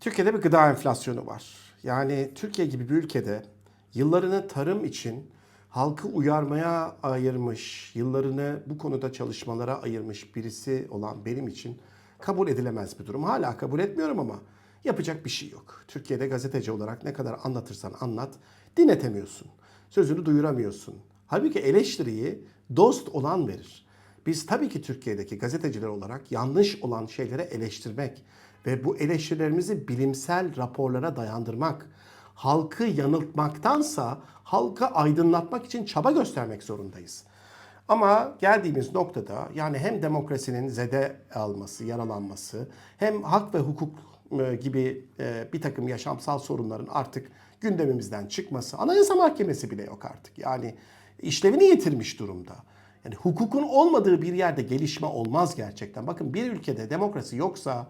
Türkiye'de bir gıda enflasyonu var. Yani Türkiye gibi bir ülkede yıllarını tarım için halkı uyarmaya ayırmış, yıllarını bu konuda çalışmalara ayırmış birisi olan benim için kabul edilemez bir durum. Hala kabul etmiyorum ama yapacak bir şey yok. Türkiye'de gazeteci olarak ne kadar anlatırsan anlat dinletemiyorsun. Sözünü duyuramıyorsun. Halbuki eleştiriyi dost olan verir. Biz tabii ki Türkiye'deki gazeteciler olarak yanlış olan şeylere eleştirmek ve bu eleştirilerimizi bilimsel raporlara dayandırmak, halkı yanıltmaktansa halkı aydınlatmak için çaba göstermek zorundayız. Ama geldiğimiz noktada yani hem demokrasinin zede alması, yaralanması, hem hak ve hukuk e, gibi e, bir takım yaşamsal sorunların artık gündemimizden çıkması, Anayasa Mahkemesi bile yok artık. Yani işlevini yitirmiş durumda. Yani hukukun olmadığı bir yerde gelişme olmaz gerçekten. Bakın bir ülkede demokrasi yoksa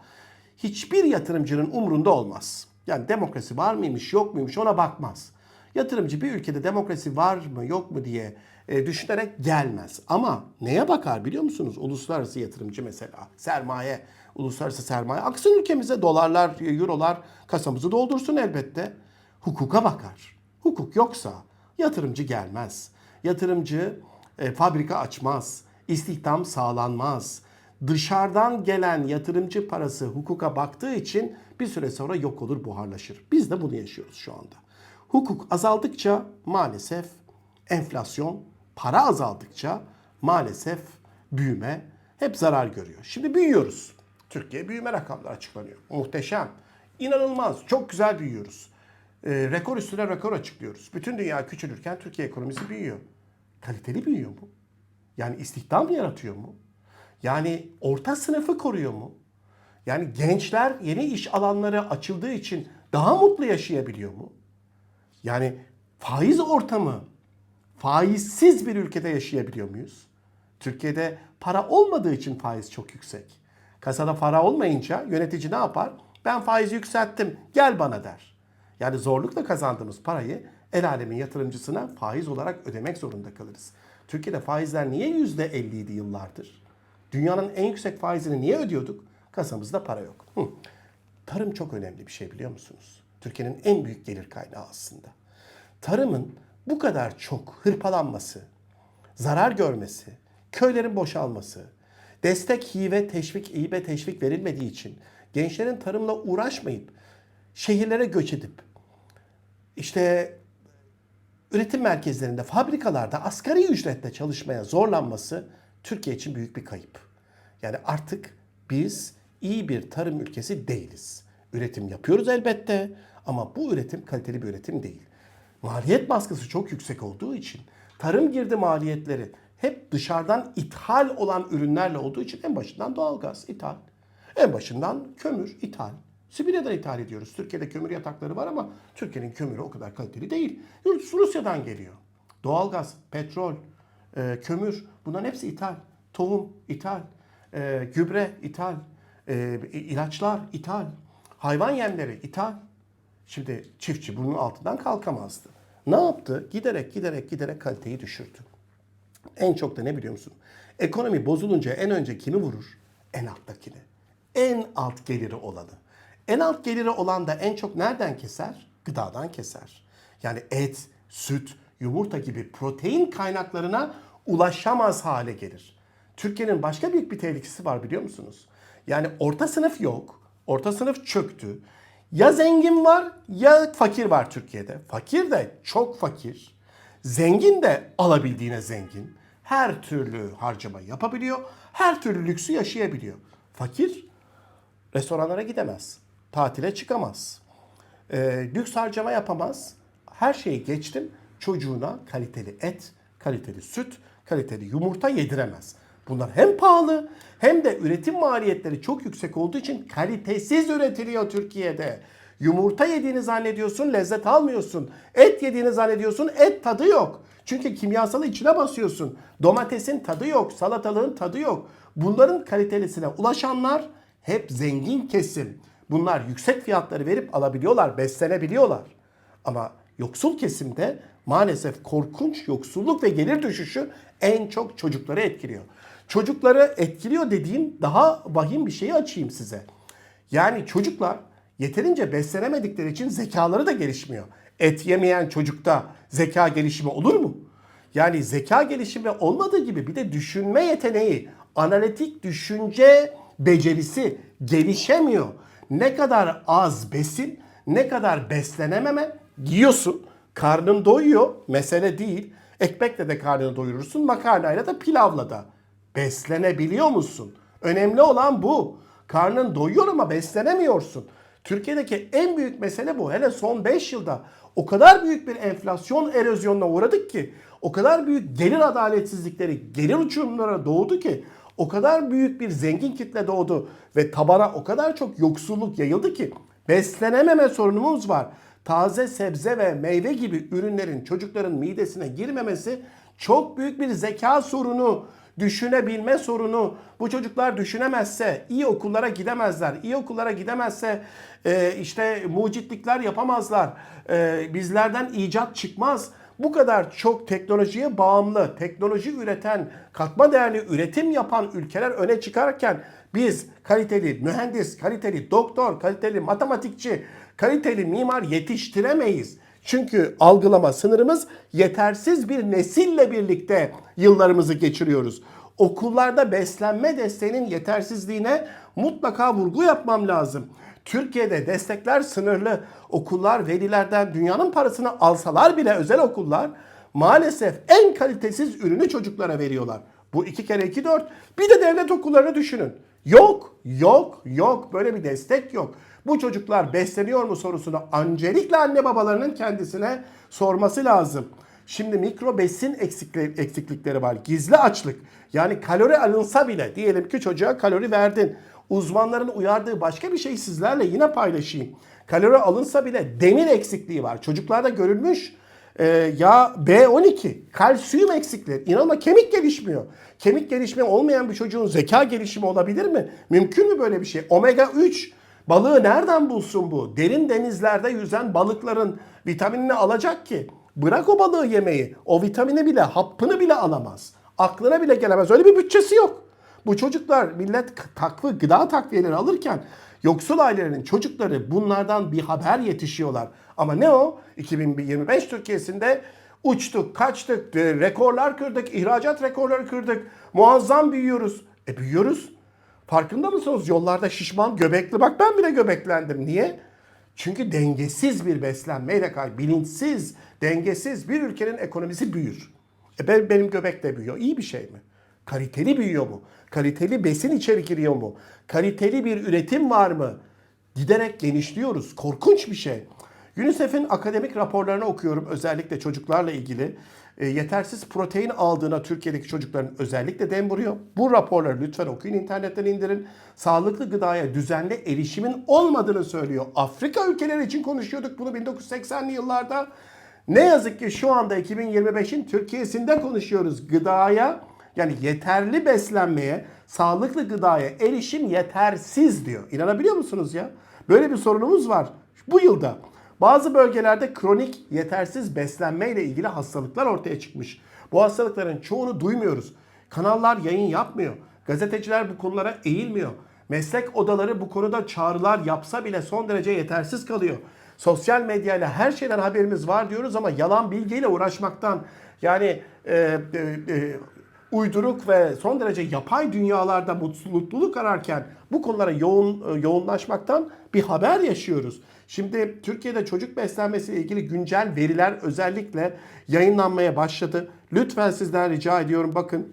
hiçbir yatırımcının umrunda olmaz. Yani demokrasi var mıymış yok muymuş ona bakmaz. Yatırımcı bir ülkede demokrasi var mı yok mu diye e, düşünerek gelmez. Ama neye bakar biliyor musunuz? Uluslararası yatırımcı mesela. Sermaye, uluslararası sermaye. Aksın ülkemize dolarlar, eurolar kasamızı doldursun elbette. Hukuka bakar. Hukuk yoksa yatırımcı gelmez. Yatırımcı e, fabrika açmaz. İstihdam sağlanmaz. Dışarıdan gelen yatırımcı parası hukuka baktığı için bir süre sonra yok olur, buharlaşır. Biz de bunu yaşıyoruz şu anda. Hukuk azaldıkça maalesef enflasyon, para azaldıkça maalesef büyüme hep zarar görüyor. Şimdi büyüyoruz. Türkiye büyüme rakamları açıklanıyor. Muhteşem. İnanılmaz. Çok güzel büyüyoruz. Ee, rekor üstüne rekor açıklıyoruz. Bütün dünya küçülürken Türkiye ekonomisi büyüyor. Kaliteli büyüyor mu? Yani istihdam yaratıyor mu? Yani orta sınıfı koruyor mu? Yani gençler yeni iş alanları açıldığı için daha mutlu yaşayabiliyor mu? Yani faiz ortamı faizsiz bir ülkede yaşayabiliyor muyuz? Türkiye'de para olmadığı için faiz çok yüksek. Kasada para olmayınca yönetici ne yapar? Ben faizi yükselttim gel bana der. Yani zorlukla kazandığımız parayı el alemin yatırımcısına faiz olarak ödemek zorunda kalırız. Türkiye'de faizler niye %50 yıllardır? Dünyanın en yüksek faizini niye ödüyorduk? Kasamızda para yok. Hı. Tarım çok önemli bir şey biliyor musunuz? Türkiye'nin en büyük gelir kaynağı aslında. Tarımın bu kadar çok hırpalanması, zarar görmesi, köylerin boşalması, destek, hibe, teşvik, hibe, teşvik verilmediği için gençlerin tarımla uğraşmayıp şehirlere göç edip işte üretim merkezlerinde, fabrikalarda asgari ücretle çalışmaya zorlanması Türkiye için büyük bir kayıp. Yani artık biz iyi bir tarım ülkesi değiliz. Üretim yapıyoruz elbette ama bu üretim kaliteli bir üretim değil. Maliyet baskısı çok yüksek olduğu için tarım girdi maliyetleri hep dışarıdan ithal olan ürünlerle olduğu için en başından doğalgaz ithal. En başından kömür ithal. Sibirya'dan ithal ediyoruz. Türkiye'de kömür yatakları var ama Türkiye'nin kömürü o kadar kaliteli değil. Rusya'dan geliyor. Doğalgaz, petrol, e, kömür bunların hepsi ithal. Tohum ithal, e, gübre ithal, e, ilaçlar ithal, hayvan yemleri ithal. Şimdi çiftçi bunun altından kalkamazdı. Ne yaptı? Giderek giderek giderek kaliteyi düşürdü. En çok da ne biliyor musun? Ekonomi bozulunca en önce kimi vurur? En alttakini. En alt geliri olanı. En alt geliri olan da en çok nereden keser? Gıdadan keser. Yani et, süt, yumurta gibi protein kaynaklarına ulaşamaz hale gelir. Türkiye'nin başka büyük bir tehlikesi var biliyor musunuz? Yani orta sınıf yok. Orta sınıf çöktü. Ya zengin var ya fakir var Türkiye'de. Fakir de çok fakir. Zengin de alabildiğine zengin. Her türlü harcama yapabiliyor. Her türlü lüksü yaşayabiliyor. Fakir restoranlara gidemez. Tatile çıkamaz. Ee, lüks harcama yapamaz. Her şeyi geçtim. Çocuğuna kaliteli et, kaliteli süt, kaliteli yumurta yediremez. Bunlar hem pahalı hem de üretim maliyetleri çok yüksek olduğu için kalitesiz üretiliyor Türkiye'de. Yumurta yediğini zannediyorsun, lezzet almıyorsun. Et yediğini zannediyorsun, et tadı yok. Çünkü kimyasalı içine basıyorsun. Domatesin tadı yok, salatalığın tadı yok. Bunların kalitelisine ulaşanlar hep zengin kesim. Bunlar yüksek fiyatları verip alabiliyorlar, beslenebiliyorlar. Ama yoksul kesimde maalesef korkunç yoksulluk ve gelir düşüşü en çok çocukları etkiliyor. Çocukları etkiliyor dediğim daha vahim bir şeyi açayım size. Yani çocuklar Yeterince beslenemedikleri için zekaları da gelişmiyor. Et yemeyen çocukta zeka gelişimi olur mu? Yani zeka gelişimi olmadığı gibi bir de düşünme yeteneği, analitik düşünce becerisi gelişemiyor. Ne kadar az besin, ne kadar beslenememe yiyorsun. Karnın doyuyor, mesele değil. Ekmekle de karnını doyurursun, makarnayla da pilavla da. Beslenebiliyor musun? Önemli olan bu. Karnın doyuyor ama beslenemiyorsun. Türkiye'deki en büyük mesele bu. Hele son 5 yılda o kadar büyük bir enflasyon erozyonuna uğradık ki, o kadar büyük gelir adaletsizlikleri, gelir uçurumlara doğdu ki, o kadar büyük bir zengin kitle doğdu ve tabana o kadar çok yoksulluk yayıldı ki beslenememe sorunumuz var. Taze sebze ve meyve gibi ürünlerin çocukların midesine girmemesi çok büyük bir zeka sorunu düşünebilme sorunu. Bu çocuklar düşünemezse iyi okullara gidemezler. İyi okullara gidemezse e, işte mucitlikler yapamazlar. E, bizlerden icat çıkmaz. Bu kadar çok teknolojiye bağımlı, teknoloji üreten, katma değerli üretim yapan ülkeler öne çıkarken biz kaliteli mühendis, kaliteli doktor, kaliteli matematikçi, kaliteli mimar yetiştiremeyiz. Çünkü algılama sınırımız yetersiz bir nesille birlikte yıllarımızı geçiriyoruz. Okullarda beslenme desteğinin yetersizliğine mutlaka vurgu yapmam lazım. Türkiye'de destekler sınırlı. Okullar velilerden dünyanın parasını alsalar bile özel okullar maalesef en kalitesiz ürünü çocuklara veriyorlar. Bu iki kere iki dört. Bir de devlet okullarını düşünün. Yok, yok, yok. Böyle bir destek yok. Bu çocuklar besleniyor mu sorusunu öncelikle anne babalarının kendisine sorması lazım. Şimdi mikro besin eksiklikleri var. Gizli açlık. Yani kalori alınsa bile diyelim ki çocuğa kalori verdin. Uzmanların uyardığı başka bir şey sizlerle yine paylaşayım. Kalori alınsa bile demir eksikliği var. Çocuklarda görülmüş e, ya B12, kalsiyum eksikliği. İnanma kemik gelişmiyor. Kemik gelişimi olmayan bir çocuğun zeka gelişimi olabilir mi? Mümkün mü böyle bir şey? Omega 3 balığı nereden bulsun bu? Derin denizlerde yüzen balıkların vitaminini alacak ki. Bırak o balığı yemeyi. O vitamini bile, happını bile alamaz. Aklına bile gelemez. Öyle bir bütçesi yok. Bu çocuklar millet takvı gıda takviyeleri alırken yoksul ailelerin çocukları bunlardan bir haber yetişiyorlar. Ama ne o? 2025 Türkiye'sinde uçtuk, kaçtık, e, rekorlar kırdık, ihracat rekorları kırdık. Muazzam büyüyoruz. E büyüyoruz. Farkında mısınız? Yollarda şişman, göbekli. Bak ben bile göbeklendim. Niye? Çünkü dengesiz bir beslenmeyle kay, bilinçsiz, dengesiz bir ülkenin ekonomisi büyür. E ben, benim göbek de büyüyor. İyi bir şey mi? Kaliteli büyüyor mu? Kaliteli besin içeri giriyor mu? Kaliteli bir üretim var mı? Giderek genişliyoruz. Korkunç bir şey. UNICEF'in akademik raporlarını okuyorum özellikle çocuklarla ilgili. E, yetersiz protein aldığına Türkiye'deki çocukların özellikle dem vuruyor. Bu raporları lütfen okuyun, internetten indirin. Sağlıklı gıdaya düzenli erişimin olmadığını söylüyor. Afrika ülkeleri için konuşuyorduk bunu 1980'li yıllarda. Ne yazık ki şu anda 2025'in Türkiye'sinde konuşuyoruz. Gıdaya yani yeterli beslenmeye, sağlıklı gıdaya erişim yetersiz diyor. İnanabiliyor musunuz ya? Böyle bir sorunumuz var bu yılda. Bazı bölgelerde kronik yetersiz beslenme ile ilgili hastalıklar ortaya çıkmış. Bu hastalıkların çoğunu duymuyoruz. Kanallar yayın yapmıyor. Gazeteciler bu konulara eğilmiyor. Meslek odaları bu konuda çağrılar yapsa bile son derece yetersiz kalıyor. Sosyal medyayla her şeyden haberimiz var diyoruz ama yalan bilgiyle uğraşmaktan yani e, e, e, uyduruk ve son derece yapay dünyalarda mutluluk ararken bu konulara yoğun yoğunlaşmaktan bir haber yaşıyoruz. Şimdi Türkiye'de çocuk beslenmesi ile ilgili güncel veriler özellikle yayınlanmaya başladı. Lütfen sizden rica ediyorum bakın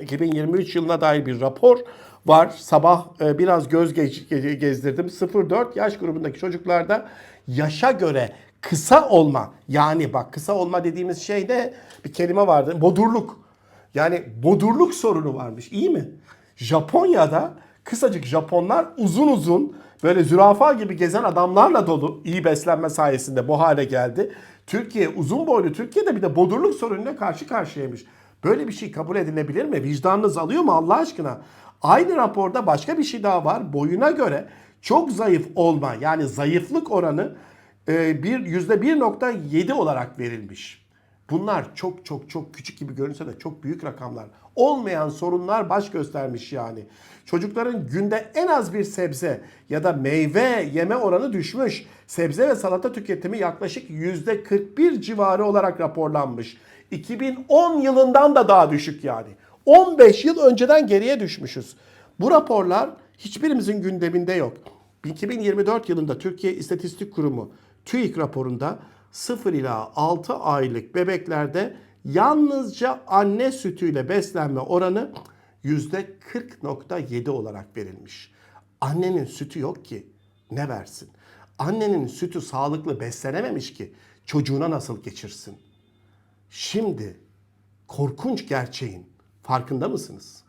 2023 yılına dair bir rapor var. Sabah e, biraz göz gezdirdim. 0-4 yaş grubundaki çocuklarda yaşa göre kısa olma yani bak kısa olma dediğimiz şeyde bir kelime vardı. Bodurluk. Yani bodurluk sorunu varmış. İyi mi? Japonya'da kısacık Japonlar uzun uzun böyle zürafa gibi gezen adamlarla dolu iyi beslenme sayesinde bu hale geldi. Türkiye uzun boylu Türkiye'de bir de bodurluk sorunuyla karşı karşıyaymış. Böyle bir şey kabul edilebilir mi? Vicdanınız alıyor mu Allah aşkına? Aynı raporda başka bir şey daha var. Boyuna göre çok zayıf olma yani zayıflık oranı e, bir %1.7 olarak verilmiş. Bunlar çok çok çok küçük gibi görünse de çok büyük rakamlar. Olmayan sorunlar baş göstermiş yani. Çocukların günde en az bir sebze ya da meyve yeme oranı düşmüş. Sebze ve salata tüketimi yaklaşık %41 civarı olarak raporlanmış. 2010 yılından da daha düşük yani. 15 yıl önceden geriye düşmüşüz. Bu raporlar hiçbirimizin gündeminde yok. 2024 yılında Türkiye İstatistik Kurumu TÜİK raporunda 0 ila 6 aylık bebeklerde yalnızca anne sütüyle beslenme oranı %40.7 olarak verilmiş. Annenin sütü yok ki ne versin? Annenin sütü sağlıklı beslenememiş ki çocuğuna nasıl geçirsin? Şimdi korkunç gerçeğin farkında mısınız?